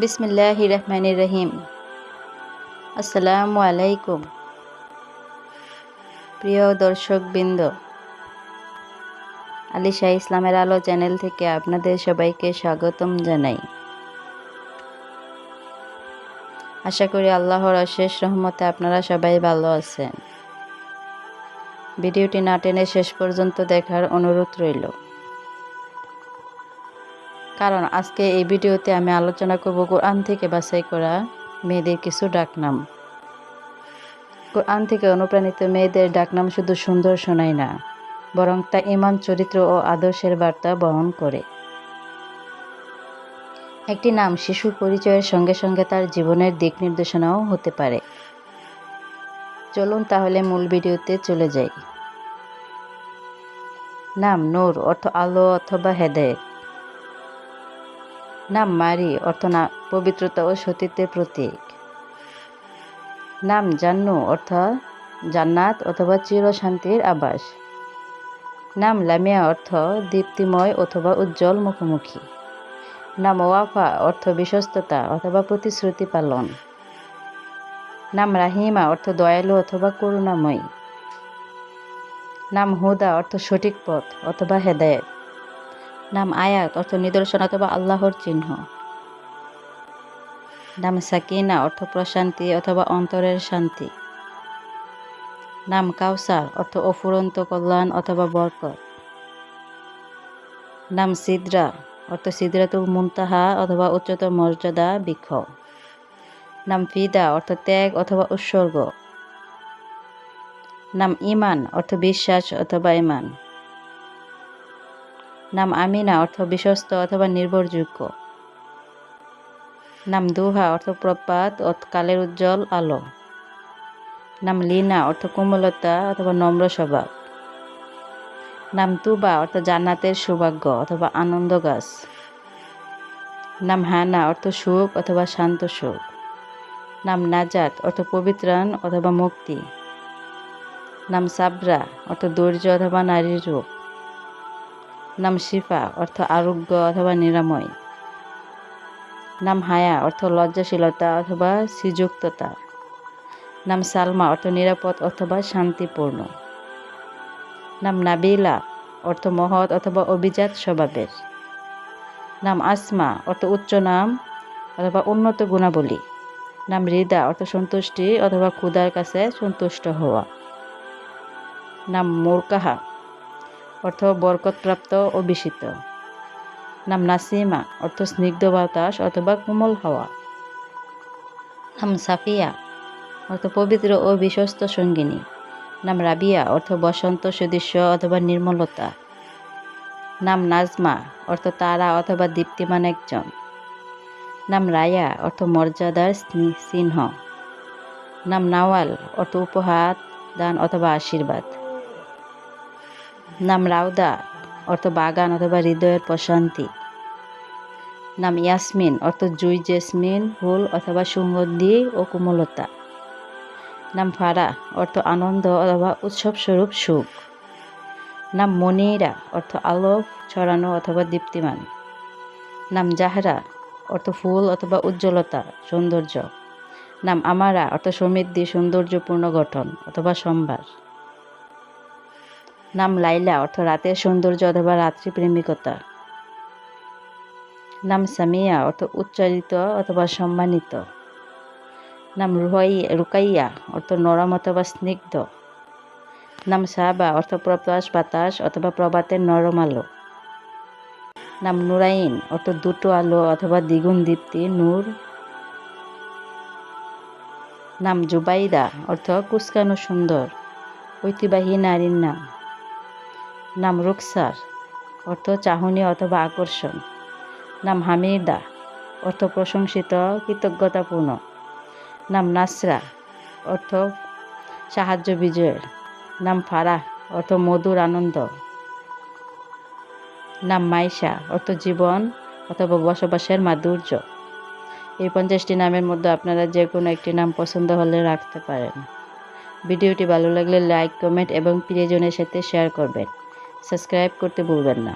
বিসমিল্লাহ রহমান রহিম আসসালামু আলাইকুম। প্রিয় দর্শকবৃন্দ আলিশা ইসলামের আলো চ্যানেল থেকে আপনাদের সবাইকে স্বাগতম জানাই। আশা করি আল্লাহর অশেষ রহমতে আপনারা সবাই ভালো আছেন। ভিডিওটি না টেনে শেষ পর্যন্ত দেখার অনুরোধ রইল। কারণ আজকে এই ভিডিওতে আমি আলোচনা করব কোরআন থেকে বাছাই করা মেয়েদের কিছু ডাকনাম। কোরআন থেকে অনুপ্রাণিত মেয়েদের ডাকনাম শুধু সুন্দর শোনায় না, বরং তা ইমান, চরিত্র ও আদর্শের বার্তা বহন করে। একটি নাম শিশুর পরিচয়ের সঙ্গে সঙ্গে তার জীবনের দিক নির্দেশনাও হতে পারে। চলুন তাহলে মূল ভিডিওতে চলে যাই। নাম নূর, অর্থ আলো অথবা হেদায়েত। নাম মারি, অর্থ না, পবিত্রতা ও সতীত্বের প্রতীক। নাম জান্নু, অর্থ জান্নাত অথবা চিরশান্তির আবাস। নাম লামিয়া, অর্থ দীপ্তিময় অথবা উজ্জ্বল মুখোমুখি। নাম ওয়াফা, অর্থ বিশ্বস্ততা অথবা প্রতিশ্রুতি পালন। নাম রাহিমা, অর্থ দয়ালু অথবা করুণাময়ী। নাম হুদা, অর্থ সঠিক পথ অথবা হেদায়েত। নাম আয়াত, অর্থ নিদর্শন অথবা আল্লাহর চিহ্ন। নাম সাকিনা, অর্থ প্রশান্তি অথবা অন্তরের শান্তি। নাম কাউসার, অর্থ অফুরন্ত কল্যাণ অথবা বরকত। নাম সিদ্রা, অর্থ সিদ্রাতুল মুনতাহা অথবা উচ্চতর মর্যাদা বৃক্ষ নাম ফিদা, অর্থ ত্যাগ অথবা উৎসর্গ। নাম ইমান অর্থ বিশ্বাস অথবা ইমান নাম আমিনা অর্থ বিশ্বস্ত অথবা নির্ভরযোগ্য। নাম দুহা অর্থ প্রপাত কালের উজ্জ্বল আলো। নাম লীনা অর্থ কোমলতা অথবা নম্র স্বভাব। নাম তুবা অর্থ জান্নাতের সৌভাগ্য অথবা আনন্দ গাছ। নাম হানা অর্থ সুখ অথবা শান্ত সুখ। নাম নাজাত অর্থ পবিত্রাণ অথবা মুক্তি। নাম সাবরা অর্থ ধৈর্য অথবা নারীর রূপ। নাম শিফা, অর্থ আরোগ্য অথবা নিরাময়। নাম হায়া, অর্থ লজ্জাশীলতা অথবা শ্রীযুক্ততা। নাম সালমা, অর্থ নিরাপদ অথবা শান্তিপূর্ণ। নাম নাবিলা, অর্থ মহৎ অথবা অভিজাত স্বভাবের। নাম আসমা, অর্থ উচ্চ নাম অথবা উন্নত গুণাবলী। নাম হৃদা, অর্থ সন্তুষ্টি অথবা ক্ষুদার কাছে সন্তুষ্ট হওয়া। নাম মোরকাহা অর্থ বরকতপ্রাপ্ত ও বিষিত নাম নাসিমা, অর্থ স্নিগ্ধ বাতাস অথবা কোমল হাওয়া। নাম সাফিয়া, অর্থ পবিত্র ও বিশ্বস্ত সঙ্গিনী। নাম রাবিয়া, অর্থ বসন্ত, সদৃশ্য অথবা নির্মলতা। নাম নাজমা, অর্থ তারা অথবা দীপ্তিমান একজন। নাম রায়া, অর্থ মর্যাদার চিহ্ন। নাম নাওয়াল, অর্থ উপহার, দান অথবা আশীর্বাদ। নাম রাউদা, অর্থ বাগান অথবা হৃদয়ের প্রশান্তি। নাম ইয়াসমিন, অর্থ জুই, জেসমিন ফুল অথবা সুগন্ধি ও কোমলতা। নাম ফারা, অর্থ আনন্দ অথবা উৎসব স্বরূপ সুখ। নাম মনিরা, অর্থ আলো ছড়ানো অথবা দীপ্তিমান। নাম জাহরা, অর্থ ফুল অথবা উজ্জ্বলতা, সৌন্দর্য। নাম আমারা, অর্থ সমৃদ্ধি, সৌন্দর্যপূর্ণ গঠন অথবা সম্ভার। নাম লাইলা অর্থ রাতের সৌন্দর্য অথবা রাত্রি প্রেমিকতা। নাম সামিয়া অর্থ উচ্চারিত অথবা সম্মানিত। নাম রুহাই রুকাইয়া অর্থ নরম অথবা স্নিগ্ধ। নাম সাহাবা অর্থ প্রকাশ বাতাস অথবা প্রভাতের নরম আলো। নাম নুরাইন অর্থ দুটো আলো অথবা দ্বিগুণ দীপ্তি, নূর। নাম জুবাইদা অর্থ কুসকানো সুন্দর। ঐতিবাহী নারীর নাম। নাম রুকসার, অর্থ চাহনি অথবা আকর্ষণ। নাম হামিদা, অর্থ প্রশংসিত, কৃতজ্ঞতাপূর্ণ। নাম নাসরা, অর্থ সাহায্য বিজয়ের। নাম ফারাহ, অর্থ মধুর আনন্দ। নাম মাইশা, অর্থ জীবন অথবা বসবাসের মাধুর্য। এই পঞ্চাশটি নামের মধ্যে আপনারা যে কোনো একটি নাম পছন্দ হলে রাখতে পারেন। ভিডিওটি ভালো লাগলে লাইক, কমেন্ট এবং প্রিয়জনের সাথে শেয়ার করবেন। সাবস্ক্রাইব করতে ভুলবেন না